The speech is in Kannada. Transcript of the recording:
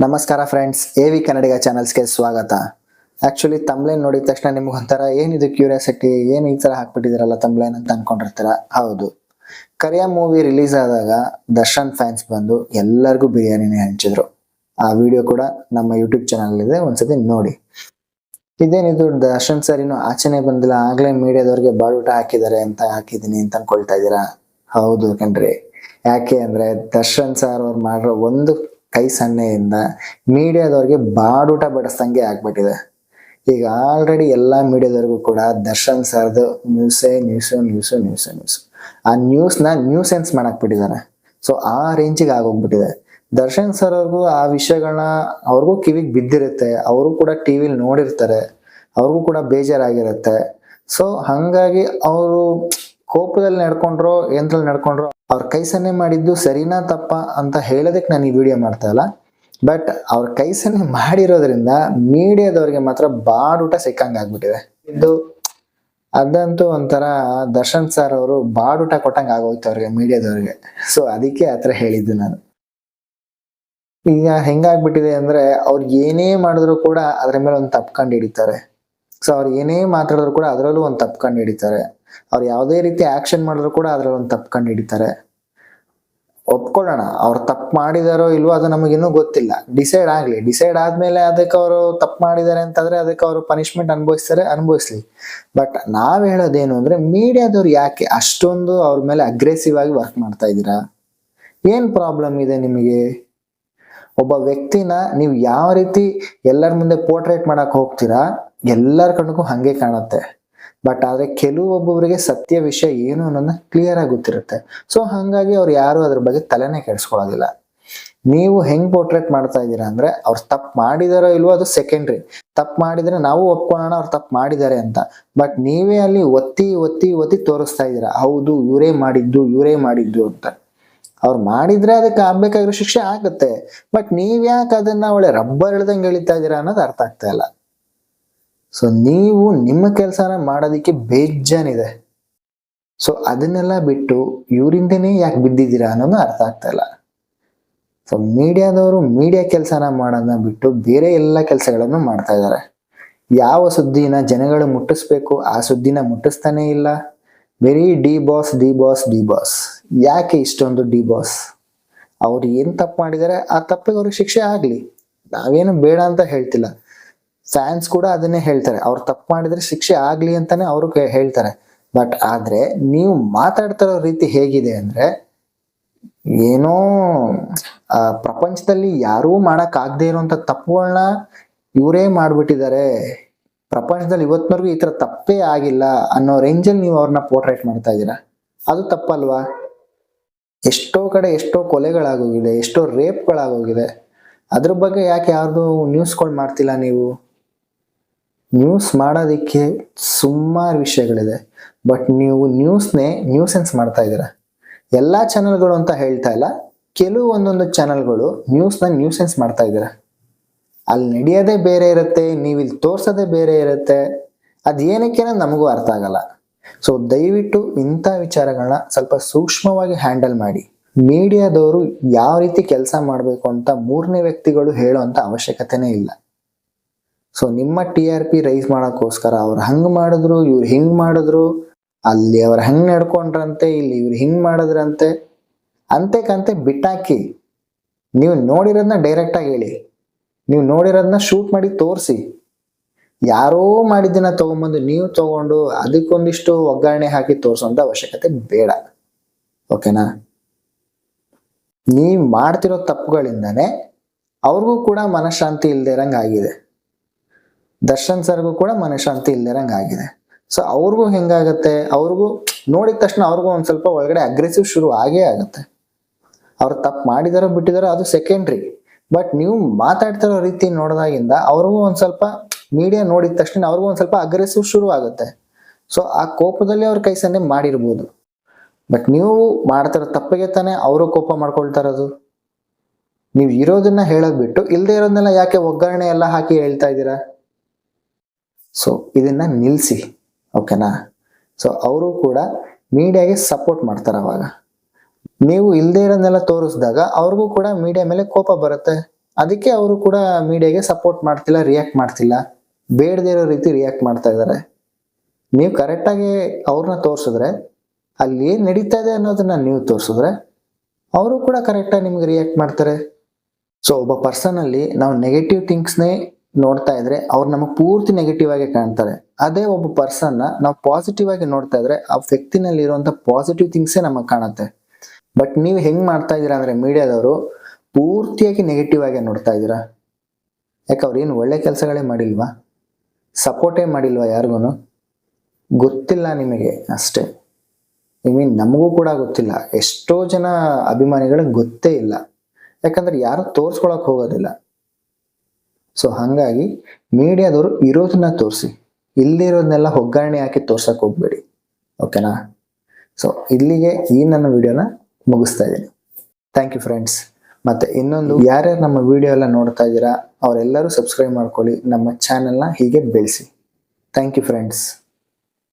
ನಮಸ್ಕಾರ ಫ್ರೆಂಡ್ಸ್ ಎ ವಿ ಕನ್ನಡಿಗ ಚಾನಲ್ಸ್ಗೆ ಸ್ವಾಗತ. ಆ್ಯಕ್ಚುಲಿ ತಮ್ಲೇನ್ ನೋಡಿದ ತಕ್ಷಣ ನಿಮ್ಗೆ ಒಂಥರ ಏನಿದು ಕ್ಯೂರಿಯಾಸಿಟಿ ಏನು ಈ ಥರ ಹಾಕ್ಬಿಟ್ಟಿದ್ದೀರಲ್ಲ ತಮ್ಲೇನ್ ಅಂತ ಅಂದ್ಕೊಂಡಿರ್ತೀರ ಹೌದು. ಕರಿಯ ಮೂವಿ ರಿಲೀಸ್ ಆದಾಗ ದರ್ಶನ್ ಫ್ಯಾನ್ಸ್ ಬಂದು ಎಲ್ಲರಿಗೂ ಬಿರಿಯಾನಿನೇ ಹಂಚಿದ್ರು. ಆ ವಿಡಿಯೋ ಕೂಡ ನಮ್ಮ ಯೂಟ್ಯೂಬ್ ಚಾನಲಲ್ಲಿದೆ ಒಂದ್ಸತಿ ನೋಡಿ. ಇದೇನಿದು, ದರ್ಶನ್ ಸರ್ ಇನ್ನು ಆಚೆನೆ ಬಂದಿಲ್ಲ, ಆಗ್ಲೇ ಮೀಡಿಯಾದವ್ರಿಗೆ ಬಾಡೂಟ ಹಾಕಿದ್ದಾರೆ ಅಂತ ಹಾಕಿದೀನಿ ಅಂತ ಅನ್ಕೊಳ್ತಾ ಇದ್ದೀರಾ? ಹೌದು ಕಣ್ರಿ. ಯಾಕೆ ಅಂದ್ರೆ ದರ್ಶನ್ ಸರ್ ಅವ್ರು ಮಾಡಿರೋ ಒಂದು ಕೈ ಸನ್ನೆಯಿಂದ ಮೀಡಿಯಾದವ್ರಿಗೆ ಬಾಡೂಟ ಬಡಿಸ್ದಂಗೆ ಆಗ್ಬಿಟ್ಟಿದೆ. ಈಗ ಆಲ್ರೆಡಿ ಎಲ್ಲ ಮೀಡಿಯಾದವ್ರಿಗೂ ಕೂಡ ದರ್ಶನ್ ಸರ್ದು ನ್ಯೂಸೇ ನ್ಯೂಸು ನ್ಯೂಸು ನ್ಯೂಸು ನ್ಯೂಸು ಆ ನ್ಯೂಸ್ನ ನ್ಯೂಸೆನ್ಸ್ ಮಾಡಕ್ ಬಿಟ್ಟಿದ್ದಾರೆ ಸೊ ಆ ರೇಂಜಿಗೆ ಆಗೋಗ್ಬಿಟ್ಟಿದೆ. ದರ್ಶನ್ ಸರ್ ಅವ್ರಿಗೂ ಆ ವಿಷಯಗಳನ್ನ ಅವ್ರಿಗೂ ಕಿವಿಗೆ ಬಿದ್ದಿರುತ್ತೆ. ಅವರು ಕೂಡ ಟಿವಿಲಿ ನೋಡಿರ್ತಾರೆ. ಅವ್ರಿಗೂ ಕೂಡ ಬೇಜಾರಾಗಿರುತ್ತೆ. ಸೊ ಹಂಗಾಗಿ ಅವರು ಕೋಪದಲ್ಲಿ ನಡ್ಕೊಂಡ್ರೋ, ಏನ್ರಲ್ಲಿ ನಡ್ಕೊಂಡ್ರೋ, ಅವ್ರ ಕೈ ಸನ್ನೆ ಮಾಡಿದ್ದು ಸರಿನಾ ತಪ್ಪ ಅಂತ ಹೇಳೋದಕ್ಕೆ ನಾನು ಈ ವಿಡಿಯೋ ಮಾಡ್ತಾ ಇಲ್ಲ. ಬಟ್ ಅವ್ರ ಕೈ ಸನ್ನೆ ಮಾಡಿರೋದ್ರಿಂದ ಮೀಡಿಯಾದವ್ರಿಗೆ ಮಾತ್ರ ಬಾಡೂಟ ಸಿಕ್ಕಂಗೆ ಆಗ್ಬಿಟ್ಟಿದೆ. ಇದು ಅದಂತೂ ಒಂಥರ ದರ್ಶನ್ ಸರ್ ಅವರು ಬಾಡೂಟ ಕೊಟ್ಟಂಗೆ ಆಗೋಯ್ತು ಅವ್ರಿಗೆ ಮೀಡಿಯಾದವ್ರಿಗೆ. ಸೊ ಅದಕ್ಕೆ ಆ ಥರ ಹೇಳಿದ್ದು ನಾನು. ಈಗ ಹೆಂಗಾಗ್ಬಿಟ್ಟಿದೆ ಅಂದ್ರೆ ಅವ್ರು ಏನೇ ಮಾಡಿದ್ರು ಕೂಡ ಅದ್ರ ಮೇಲೆ ಒಂದು ತಪ್ಪು ಹಿಡಿತಾರೆ. ಸೊ ಅವ್ರು ಏನೇ ಮಾತಾಡಿದ್ರು ಕೂಡ ಅದರಲ್ಲೂ ಒಂದು ತಪ್ಪು ಹಿಡಿತಾರೆ. ಅವ್ರು ಯಾವುದೇ ರೀತಿ ಆಕ್ಷನ್ ಮಾಡಿದ್ರು ಕೂಡ ಅದ್ರಲ್ಲಿ ಒಂದು ತಪ್ಪು ಕಂಡು ಹಿಡಿತಾರೆ ಒಪ್ಕೊಳ್ಳೋಣ, ಅವ್ರು ತಪ್ಪು ಮಾಡಿದಾರೋ ಇಲ್ವೋ ಅದು ನಮಗಿನ್ನೂ ಗೊತ್ತಿಲ್ಲ. ಡಿಸೈಡ್ ಆಗಲಿ. ಡಿಸೈಡ್ ಆದ್ಮೇಲೆ ಅದಕ್ಕೆ ಅವರು ತಪ್ಪು ಮಾಡಿದ್ದಾರೆ ಅಂತಂದ್ರೆ ಅದಕ್ಕೆ ಅವರು ಪನಿಷ್ಮೆಂಟ್ ಅನುಭವಿಸ್ತಾರೆ, ಅನುಭವಿಸ್ಲಿ. ಬಟ್ ನಾವ್ ಹೇಳೋದೇನು ಅಂದ್ರೆ ಮೀಡಿಯಾದವ್ರು ಯಾಕೆ ಅಷ್ಟೊಂದು ಅವ್ರ ಮೇಲೆ ಅಗ್ರೆಸಿವ್ ಆಗಿ ವರ್ಕ್ ಮಾಡ್ತಾ ಇದ್ದೀರಾ? ಏನ್ ಪ್ರಾಬ್ಲಮ್ ಇದೆ ನಿಮಗೆ? ಒಬ್ಬ ವ್ಯಕ್ತಿನ ನೀವು ಯಾವ ರೀತಿ ಎಲ್ಲರ ಮುಂದೆ ಪೋರ್ಟ್ರೇಟ್ ಮಾಡಕ್ ಹೋಗ್ತೀರಾ? ಎಲ್ಲರ ಕಣ್ಣಿಗೂ ಹಂಗೆ ಕಾಣುತ್ತೆ. ಬಟ್ ಆದ್ರೆ ಕೆಲವೊಬ್ಬೊಬ್ಬರಿಗೆ ಸತ್ಯ ವಿಷಯ ಏನು ಅನ್ನೋದನ್ನ ಕ್ಲಿಯರ್ ಆಗಿ ಗೊತ್ತಿರುತ್ತೆ. ಸೊ ಹಾಗಾಗಿ ಅವ್ರು ಯಾರು ಅದ್ರ ಬಗ್ಗೆ ತಲೆನೇ ಕೆಡಿಸ್ಕೊಳ್ಳೋದಿಲ್ಲ. ನೀವು ಹೆಂಗ್ ಪೋರ್ಟ್ರೇಟ್ ಮಾಡ್ತಾ ಇದ್ದೀರಾ ಅಂದ್ರೆ ಅವ್ರು ತಪ್ಪು ಮಾಡಿದಾರೋ ಇಲ್ವೋ ಅದು ಸೆಕೆಂಡ್ರಿ ತಪ್ಪು ಮಾಡಿದ್ರೆ ನಾವು ಒಪ್ಕೊಳ್ಳೋಣ, ಅವ್ರು ತಪ್ಪು ಮಾಡಿದ್ದಾರೆ ಅಂತ. ಬಟ್ ನೀವೇ ಅಲ್ಲಿ ಒತ್ತಿ ಒತ್ತಿ ಒತ್ತಿ ತೋರಿಸ್ತಾ ಇದ್ದೀರಾ. ಹೌದು, ಇವರೇ ಮಾಡಿದ್ದು ಇವರೇ ಮಾಡಿದ್ದು ಅಂತ. ಅವ್ರು ಮಾಡಿದ್ರೆ ಅದಕ್ಕೆ ಆಗ್ಬೇಕಾಗಿರೋ ಶಿಕ್ಷೆ ಆಗುತ್ತೆ. ಬಟ್ ನೀವ್ಯಾಕೆ ಅದನ್ನ ಒಳ್ಳೆ ರಬ್ಬರ್ ಇಳ್ದಂಗೆ ಎಳಿತಾ ಇದ್ದೀರಾ ಅನ್ನೋದು ಅರ್ಥ ಆಗ್ತಾ ಇಲ್ಲ. ಸೊ ನೀವು ನಿಮ್ಮ ಕೆಲಸನ ಮಾಡೋದಕ್ಕೆ ಬೇಜಾನಿದೆ ಸೊ ಅದನ್ನೆಲ್ಲ ಬಿಟ್ಟು ಇವರಿಂದನೇ ಯಾಕೆ ಬಿದ್ದಿದ್ದೀರಾ ಅನ್ನೋದು ಅರ್ಥ ಆಗ್ತಾ ಇಲ್ಲ. ಸೊ ಮೀಡಿಯಾದವರು ಮೀಡಿಯಾ ಕೆಲಸನ ಮಾಡೋದನ್ನ ಬಿಟ್ಟು ಬೇರೆ ಎಲ್ಲ ಕೆಲಸಗಳನ್ನು ಮಾಡ್ತಾ ಇದ್ದಾರೆ. ಯಾವ ಸುದ್ದಿನ ಜನಗಳು ಮುಟ್ಟಿಸ್ಬೇಕು, ಆ ಸುದ್ದಿನ ಮುಟ್ಟಿಸ್ತಾನೆ ಇಲ್ಲ. ಬರೀ D boss D boss D boss. ಯಾಕೆ ಇಷ್ಟೊಂದು ಡಿ ಬಾಸ್? ಅವ್ರು ಏನು ತಪ್ಪು ಮಾಡಿದ್ದಾರೆ, ಆ ತಪ್ಪಿಗೆ ಅವ್ರಿಗೆ ಶಿಕ್ಷೆ ಆಗಲಿ. ನಾವೇನು ಬೇಡ ಅಂತ ಹೇಳ್ತಿಲ್ಲ. ಫ್ಯಾನ್ಸ್ ಕೂಡ ಅದನ್ನೇ ಹೇಳ್ತಾರೆ. ಅವ್ರು ತಪ್ಪು ಮಾಡಿದ್ರೆ ಶಿಕ್ಷೆ ಆಗಲಿ ಅಂತಾನೆ ಅವರು ಹೇಳ್ತಾರೆ. ಬಟ್ ಆದ್ರೆ ನೀವು ಮಾತಾಡ್ತಿರೋ ರೀತಿ ಹೇಗಿದೆ ಅಂದ್ರೆ ಏನೋ ಪ್ರಪಂಚದಲ್ಲಿ ಯಾರೂ ಮಾಡಕ್ ಇರುವಂಥ ತಪ್ಪುಗಳನ್ನ ಇವರೇ ಮಾಡ್ಬಿಟ್ಟಿದ್ದಾರೆ. ಪ್ರಪಂಚದಲ್ಲಿ ಇವತ್ತಿನವರೆಗೂ ಈ ಥರ ತಪ್ಪೇ ಆಗಿಲ್ಲ ಅನ್ನೋ ರೇಂಜಲ್ಲಿ ನೀವು ಅವ್ರನ್ನ ಪೋರ್ಟ್ರೇಟ್ ಮಾಡ್ತಾ ಇದ್ದೀರಾ? ಅದು ತಪ್ಪಲ್ವಾ? ಎಷ್ಟೋ ಕಡೆ ಎಷ್ಟೋ ಕೊಲೆಗಳಾಗೋಗಿದೆ, ಎಷ್ಟೋ ರೇಪ್ಗಳಾಗೋಗಿದೆ ಅದ್ರ ಬಗ್ಗೆ ಯಾಕೆ ಯಾರ್ದು ನ್ಯೂಸ್ಗಳು ಮಾಡ್ತಿಲ್ಲ ನೀವು? ನ್ಯೂಸ್ ಮಾಡೋದಕ್ಕೆ ಸುಮಾರು ವಿಷಯಗಳಿದೆ. ಬಟ್ ನೀವು ನ್ಯೂಸ್ನೇ ನ್ಯೂಸೆನ್ಸ್ ಮಾಡ್ತಾ ಇದ್ದೀರ? ಎಲ್ಲ ಚಾನಲ್ಗಳು ಅಂತ ಹೇಳ್ತಾ ಇಲ್ಲ. ಕೆಲವು ಒಂದೊಂದು ಚಾನಲ್ಗಳು ನ್ಯೂಸ್ನ ನ್ಯೂಸೆನ್ಸ್ ಮಾಡ್ತಾ ಇದ್ದೀರ? ಅಲ್ಲಿ ನಡೆಯೋದೇ ಬೇರೆ ಇರುತ್ತೆ, ನೀವು ಇಲ್ಲಿ ತೋರ್ಸೋದೇ ಬೇರೆ ಇರುತ್ತೆ. ಅದು ಏನಕ್ಕೆ ನಮಗೂ ಅರ್ಥ ಆಗಲ್ಲ. ಸೊ ದಯವಿಟ್ಟು ಇಂಥ ವಿಚಾರಗಳನ್ನ ಸ್ವಲ್ಪ ಸೂಕ್ಷ್ಮವಾಗಿ ಹ್ಯಾಂಡಲ್ ಮಾಡಿ. ಮೀಡಿಯಾದವರು ಯಾವ ರೀತಿ ಕೆಲಸ ಮಾಡಬೇಕು ಅಂತ ಮೂರನೇ ವ್ಯಕ್ತಿಗಳು ಹೇಳೋಂಥ ಅವಶ್ಯಕತೆನೇ ಇಲ್ಲ. ಸೊ ನಿಮ್ಮ ಟಿ ಆರ್ ಪಿ ರೈಸ್ ಮಾಡೋಕ್ಕೋಸ್ಕರ ಅವ್ರು ಹಂಗೆ ಮಾಡಿದ್ರು, ಇವ್ರು ಹಿಂಗೆ ಮಾಡಿದ್ರು, ಅಲ್ಲಿ ಅವ್ರು ಹೆಂಗೆ ನಡ್ಕೊಂಡ್ರಂತೆ, ಇಲ್ಲಿ ಇವ್ರು ಹಿಂಗೆ ಮಾಡಿದ್ರಂತೆ, ಅಂತೆ ಕಂತೆ ಬಿಟ್ಟಾಕಿ. ನೀವು ನೋಡಿರೋದನ್ನ ಡೈರೆಕ್ಟಾಗಿ ಹೇಳಿ. ನೀವು ನೋಡಿರೋದನ್ನ ಶೂಟ್ ಮಾಡಿ ತೋರಿಸಿ. ಯಾರೋ ಮಾಡಿದ್ದನ್ನ ತೊಗೊಂಬಂದು ನೀವು ತಗೊಂಡು ಅದಕ್ಕೊಂದಿಷ್ಟು ಒಗ್ಗರಣೆ ಹಾಕಿ ತೋರಿಸೋಂಥ ಅವಶ್ಯಕತೆ ಬೇಡ. ಓಕೆನಾ? ನೀವು ಮಾಡ್ತಿರೋ ತಪ್ಪುಗಳಿಂದನೇ ಅವ್ರಿಗೂ ಕೂಡ ಮನಃಶಾಂತಿ ಇಲ್ಲದೆ ಇರಂಗೆ ಆಗಿದೆ. ದರ್ಶನ್ ಸರ್ಗೂ ಕೂಡ ಮನಃಶಾಂತಿ ಇಲ್ದಿರಂಗ್ ಆಗಿದೆ. ಸೊ ಅವ್ರಿಗೂ ಹೆಂಗಾಗತ್ತೆ. ಅವ್ರಿಗೂ ನೋಡಿದ ತಕ್ಷಣ ಅವ್ರಿಗೂ ಒಂದು ಸ್ವಲ್ಪ ಒಳಗಡೆ ಅಗ್ರೆಸಿವ್ ಶುರು ಆಗೇ ಆಗುತ್ತೆ. ಅವ್ರು ತಪ್ಪು ಮಾಡಿದಾರೋ ಬಿಟ್ಟಿದಾರೋ ಅದು ಸೆಕೆಂಡ್ರಿ ಬಟ್ ನೀವು ಮಾತಾಡ್ತಿರೋ ರೀತಿ ನೋಡಿದಾಗಿಂದ ಅವ್ರಿಗೂ ಒಂದು ಸ್ವಲ್ಪ ಮೀಡಿಯಾ ನೋಡಿದ ತಕ್ಷಣ ಅವ್ರಿಗೂ ಒಂದು ಸ್ವಲ್ಪ ಅಗ್ರೆಸಿವ್ ಶುರು ಆಗುತ್ತೆ. ಸೊ ಆ ಕೋಪದಲ್ಲಿ ಅವ್ರ ಕೈ ಸನ್ನೆ ಮಾಡಿರ್ಬೋದು. ಬಟ್ ನೀವು ಮಾಡ್ತಿರೋ ತಪ್ಪಿಗೆ ತಾನೇ ಅವರು ಕೋಪ ಮಾಡ್ಕೊಳ್ತಾ ಇರೋದು. ನೀವು ಇರೋದನ್ನ ಹೇಳೋದ್ ಬಿಟ್ಟು ಇಲ್ದೇ ಇರೋದನ್ನೆಲ್ಲ ಯಾಕೆ ಒಗ್ಗರಣೆ ಎಲ್ಲ ಹಾಕಿ ಹೇಳ್ತಾ ಇದ್ದೀರಾ? ಸೊ ಇದನ್ನ ನಿಲ್ಸಿ ಓಕೆನಾ ಸೊ ಅವರು ಕೂಡ ಮೀಡಿಯಾಗೆ ಸಪೋರ್ಟ್ ಮಾಡ್ತಾರೆ ಅವಾಗ. ನೀವು ಇಲ್ಲದೇ ಇರೋದನ್ನೆಲ್ಲ ತೋರಿಸಿದಾಗ ಅವ್ರಿಗೂ ಕೂಡ ಮೀಡಿಯಾ ಮೇಲೆ ಕೋಪ ಬರುತ್ತೆ. ಅದಕ್ಕೆ ಅವರು ಕೂಡ ಮೀಡಿಯಾಗೆ ಸಪೋರ್ಟ್ ಮಾಡ್ತಿಲ್ಲ ರಿಯಾಕ್ಟ್ ಮಾಡ್ತಿಲ್ಲ. ಬೇಡದೇ ಇರೋ ರೀತಿ ರಿಯಾಕ್ಟ್ ಮಾಡ್ತಾ ಇದ್ದಾರೆ ನೀವು ಕರೆಕ್ಟಾಗಿ ಅವ್ರನ್ನ ತೋರಿಸಿದ್ರೆ, ಅಲ್ಲಿ ಏನು ನಡೀತಾ ಇದೆ ಅನ್ನೋದನ್ನ ನೀವು ತೋರಿಸಿದ್ರೆ, ಅವರು ಕೂಡ ಕರೆಕ್ಟಾಗಿ ನಿಮ್ಗೆ ರಿಯಾಕ್ಟ್ ಮಾಡ್ತಾರೆ. ಸೊ ಒಬ್ಬ ಪರ್ಸನಲ್ಲಿ ನಾವು ನೆಗೆಟಿವ್ ಥಿಂಗ್ಸ್ನೇ ನೋಡ್ತಾ ಇದ್ರೆ ಅವ್ರು ನಮಗೆ ಪೂರ್ತಿ ನೆಗೆಟಿವ್ ಆಗಿ ಕಾಣ್ತಾರೆ. ಅದೇ ಒಬ್ಬ ಪರ್ಸನ್ನ ನಾವು ಪಾಸಿಟಿವ್ ಆಗಿ ನೋಡ್ತಾ ಇದ್ರೆ ಆ ವ್ಯಕ್ತಿನಲ್ಲಿ ಇರುವಂತ ಪಾಸಿಟಿವ್ ಥಿಂಗ್ಸೇ ನಮಗೆ ಕಾಣುತ್ತೆ. ಬಟ್ ನೀವು ಹೆಂಗ್ ಮಾಡ್ತಾ ಇದ್ದೀರಾ ಅಂದ್ರೆ ಮೀಡಿಯಾದವರು ಪೂರ್ತಿಯಾಗಿ ನೆಗೆಟಿವ್ ಆಗಿ ನೋಡ್ತಾ ಇದ್ದೀರಾ? ಯಾಕೆ ಅವ್ರು ಏನು ಒಳ್ಳೆ ಕೆಲಸಗಳೇ ಮಾಡಿಲ್ವಾ? ಸಪೋರ್ಟೇ ಮಾಡಿಲ್ವಾ ಯಾರಿಗೂ ಗೊತ್ತಿಲ್ಲ ನಿಮಗೆ ಅಷ್ಟೇ. ಐ ಮೀನ್ ನಮಗೂ ಕೂಡ ಗೊತ್ತಿಲ್ಲ. ಎಷ್ಟೋ ಜನ ಅಭಿಮಾನಿಗಳಿಗೆ ಗೊತ್ತೇ ಇಲ್ಲ. ಯಾಕಂದ್ರೆ ಯಾರು ತೋರ್ಸ್ಕೊಳಕ್ ಹೋಗೋದಿಲ್ಲ. ಸೊ ಹಾಗಾಗಿ ಮೀಡಿಯಾದವರು ಇರೋದನ್ನ ತೋರಿಸಿ. ಇಲ್ಲಿರೋದನ್ನೆಲ್ಲ ಒಗ್ಗರಣೆ ಹಾಕಿ ತೋರ್ಸಕ್ ಹೋಗ್ಬೇಡಿ. ಓಕೆನಾ ಸೊ ಇಲ್ಲಿಗೆ ಈ ನನ್ನ ವಿಡಿಯೋನ ಮುಗಿಸ್ತಾ ಇದ್ದೀನಿ. ಥ್ಯಾಂಕ್ ಯು ಫ್ರೆಂಡ್ಸ್ ಮತ್ತೆ ಇನ್ನೊಂದು, ಯಾರ್ಯಾರು ನಮ್ಮ ವಿಡಿಯೋ ಎಲ್ಲ ನೋಡ್ತಾ ಇದ್ದೀರಾ, ಅವರೆಲ್ಲರೂ ಸಬ್ಸ್ಕ್ರೈಬ್ ಮಾಡ್ಕೊಳ್ಳಿ, ನಮ್ಮ ಚಾನೆಲ್ನ ಹೀಗೆ ಬೆಳೆಸಿ. Thank you friends